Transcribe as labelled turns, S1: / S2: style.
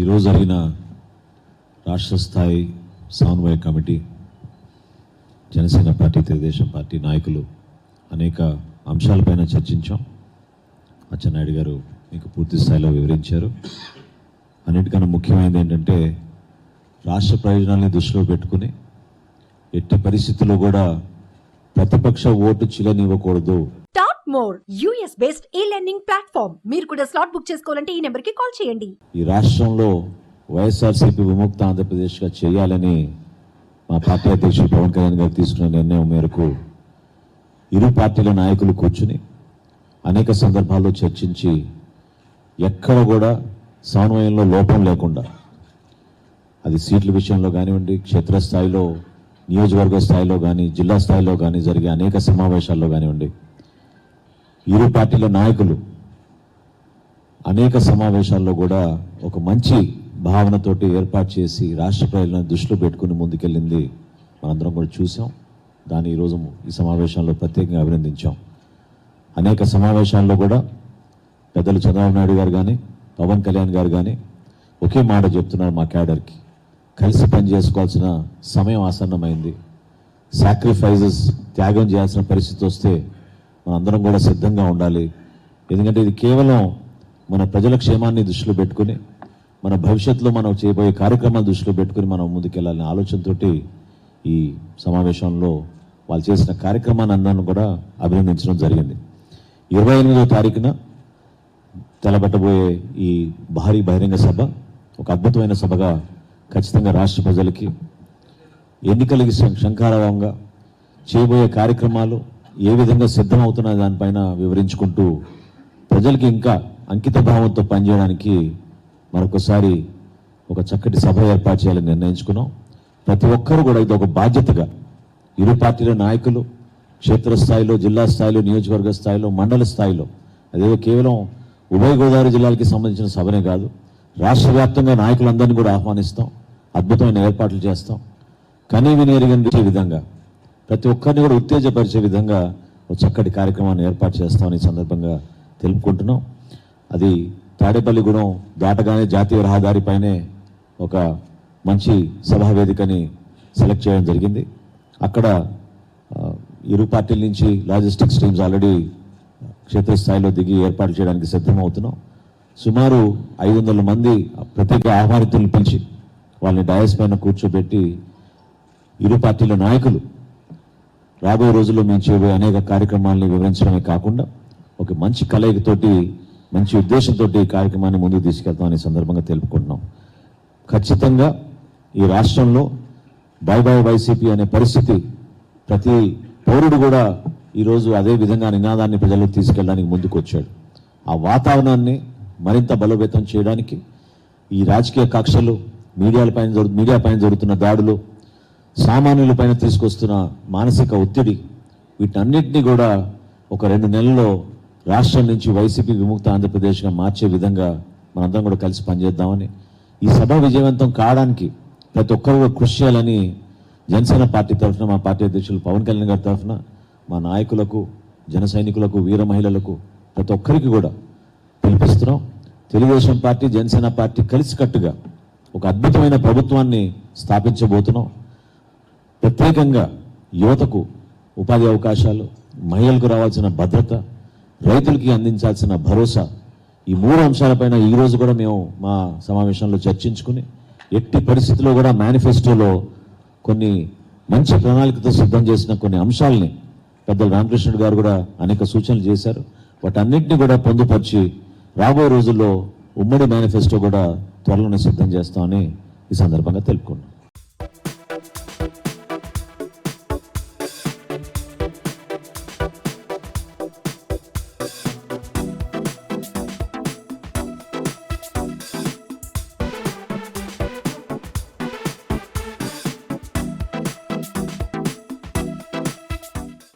S1: ఈరోజు జరిగిన రాష్ట్ర స్థాయి సమన్వయ committee Janasena party Telugu Desam party నాయకులు అనేక అంశాలపైన చర్చించాం. అచ్చెన్నాయుడు గారు మీకు పూర్తి స్థాయిలో వివరించారు. అన్నిటికన్నా ముఖ్యమైనది ఏంటంటే రాష్ట్ర ప్రయోజనాల్ని దృష్టిలో పెట్టుకుని ఎట్టి పరిస్థితుల్లో కూడా ప్రతిపక్ష vote చిలనివ్వకూడదు.
S2: More US based e learning platform మీరు కూడా స్లాట్ బుక్ చేసుకోవాలంటే ఈ నెంబర్కి కాల్ చేయండి.
S1: ఈ రాష్ట్రంలో వైఎస్ఆర్సీపీ విముక్త ఆంధ్రప్రదేశ్గా చేయాలని మా పార్టీ అధ్యక్షుడు పవన్ కళ్యాణ్ గారు తీసుకున్న నిర్ణయం మేరకు ఇరు పార్టీల నాయకులు కూర్చుని అనేక సందర్భాల్లో చర్చించి ఎక్కడ కూడా సమన్వయంలో లోపం లేకుండా అది సీట్ల విషయంలో కానివ్వండి క్షేత్రస్థాయిలో నియోజకవర్గ స్థాయిలో కానీ జిల్లా స్థాయిలో కానీ జరిగే అనేక సమావేశాల్లో కానివ్వండి ఇరు పార్టీల నాయకులు అనేక సమావేశాల్లో కూడా ఒక మంచి భావనతోటి ఏర్పాటు చేసి రాష్ట్ర ప్రజలను దృష్టిలో పెట్టుకుని ముందుకెళ్ళింది మనందరం కూడా చూసాం. దాన్ని ఈరోజు ఈ సమావేశంలో ప్రత్యేకంగా అభినందించాం. అనేక సమావేశాల్లో కూడా పెద్దలు చంద్రబాబు నాయుడు గారు కానీ పవన్ కళ్యాణ్ గారు కానీ ఒకే మాట చెప్తున్నారు మా క్యాడర్కి. కలిసి పని చేసుకోవాల్సిన సమయం ఆసన్నమైంది. సాక్రిఫైజెస్ త్యాగం చేయాల్సిన పరిస్థితి వస్తే మనందరం కూడా సిద్ధంగా ఉండాలి. ఎందుకంటే ఇది కేవలం మన ప్రజల క్షేమాన్ని దృష్టిలో పెట్టుకుని మన భవిష్యత్తులో మనం చేయబోయే కార్యక్రమాలు దృష్టిలో పెట్టుకుని మనం ముందుకెళ్ళాలనే ఆలోచనతోటి ఈ సమావేశంలో వాళ్ళు చేసిన కార్యక్రమాన్ని అందరిని కూడా అభినందించడం జరిగింది. ఇరవై ఎనిమిదో తారీఖున తెలబెట్టబోయే ఈ భారీ బహిరంగ సభ ఒక అద్భుతమైన సభగా ఖచ్చితంగా రాష్ట్ర ప్రజలకి ఎన్నికలకి శం- చేయబోయే కార్యక్రమాలు ఏ విధంగా సిద్ధమవుతున్న దానిపైన వివరించుకుంటూ ప్రజలకి ఇంకా అంకిత భావంతో పనిచేయడానికి మరొకసారి ఒక చక్కటి సభ ఏర్పాటు చేయాలని నిర్ణయించుకున్నాం. ప్రతి ఒక్కరూ కూడా ఇది ఒక బాధ్యతగా ఇరు పార్టీల నాయకులు క్షేత్రస్థాయిలో జిల్లా స్థాయిలో నియోజకవర్గ స్థాయిలో మండల స్థాయిలో అదేదో కేవలం ఉభయ గోదావరి జిల్లాలకి సంబంధించిన సభనే కాదు రాష్ట్ర వ్యాప్తంగా నాయకులందరినీ కూడా ఆహ్వానిస్తాం అద్భుతమైన ఏర్పాట్లు చేస్తాం. కనీ విని ఎరిగిన విధంగా ప్రతి ఒక్కరిని కూడా ఉత్తేజపరిచే విధంగా ఒక చక్కటి కార్యక్రమాన్ని ఏర్పాటు చేస్తామని సందర్భంగా తెలుపుకుంటున్నాం. అది తాడేపల్లిగూడెం దాటగానే జాతీయ రహదారిపైనే ఒక మంచి సభావేదికని సెలెక్ట్ చేయడం జరిగింది. అక్కడ ఇరు పార్టీల నుంచి లాజిస్టిక్స్ టీమ్స్ ఆల్రెడీ క్షేత్రస్థాయిలో దిగి ఏర్పాటు చేయడానికి సిద్ధమవుతున్నాం. సుమారు ఐదు వందల మంది ప్రత్యేక ఆహ్వానితులను పిలిచి వాళ్ళని డయస్ పైన కూర్చోబెట్టి ఇరు పార్టీల నాయకులు రాబోయే రోజుల్లో మేము చేయబోయే అనేక కార్యక్రమాలని వివరించడమే కాకుండా ఒక మంచి కలయికతోటి మంచి ఉద్దేశంతో ఈ కార్యక్రమాన్ని ముందుకు తీసుకెళ్తామని సందర్భంగా తెలుపుకుంటున్నాం. ఖచ్చితంగా ఈ రాష్ట్రంలో బై బై వైసీపీ అనే పరిస్థితి ప్రతి పౌరుడు కూడా ఈరోజు అదే విధంగా నినాదాన్ని ప్రజలకు తీసుకెళ్ళడానికి ముందుకు వచ్చాడు. ఆ వాతావరణాన్ని మరింత బలోపేతం చేయడానికి ఈ రాజకీయ కక్షలు మీడియాలపైన జరుగు మీడియా పైన జరుగుతున్న దాడులు సామాన్యుల పైన తీసుకొస్తున్న మానసిక ఒత్తిడి వీటన్నిటినీ కూడా ఒక రెండు నెలల్లో రాష్ట్రం నుంచి వైసీపీ విముక్త ఆంధ్రప్రదేశ్గా మార్చే విధంగా మనందరం కూడా కలిసి పనిచేద్దామని. ఈ సభ విజయవంతం కావడానికి ప్రతి ఒక్కరు కూడా కృషి చేయాలని జనసేన పార్టీ తరఫున మా పార్టీ అధ్యక్షులు పవన్ కళ్యాణ్ గారి తరఫున మా నాయకులకు జన సైనికులకు వీర మహిళలకు ప్రతి ఒక్కరికి కూడా పిలిపిస్తున్నాం. తెలుగుదేశం పార్టీ జనసేన పార్టీ కలిసికట్టుగా ఒక అద్భుతమైన ప్రభుత్వాన్ని స్థాపించబోతున్నాం. ప్రత్యేకంగా యువతకు ఉపాధి అవకాశాలు మహిళలకు రావాల్సిన భద్రత రైతులకి అందించాల్సిన భరోసా ఈ మూడు అంశాలపైన ఈ రోజు కూడా మేము మా సమావేశంలో చర్చించుకుని ఎట్టి పరిస్థితుల్లో కూడా మేనిఫెస్టోలో కొన్ని మంచి ప్రణాళికతో సిద్ధం చేసిన కొన్ని అంశాలని పెద్దలు రామకృష్ణుడు గారు కూడా అనేక సూచనలు చేశారు. వాటన్నింటినీ కూడా పొందుపరిచి రాబోయే రోజుల్లో ఉమ్మడి మేనిఫెస్టో కూడా త్వరలోనే సిద్ధం చేస్తామని ఈ సందర్భంగా తెలుపుకున్నాం.